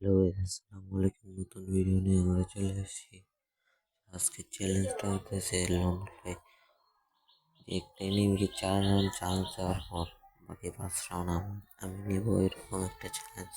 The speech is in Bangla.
হ্যালো আসসালামু আলাইকুম। নতুন ভিডিও নিয়ে আমরা চলে এসেছি আজকে চ্যালেঞ্জটা হতেছে লং প্লে একটা এনিমিকে চার রাউন্ড চান্স দেওয়ার পর বাকি পাঁচ রাউন্ড আমি নেব, এরকম একটা চ্যালেঞ্জ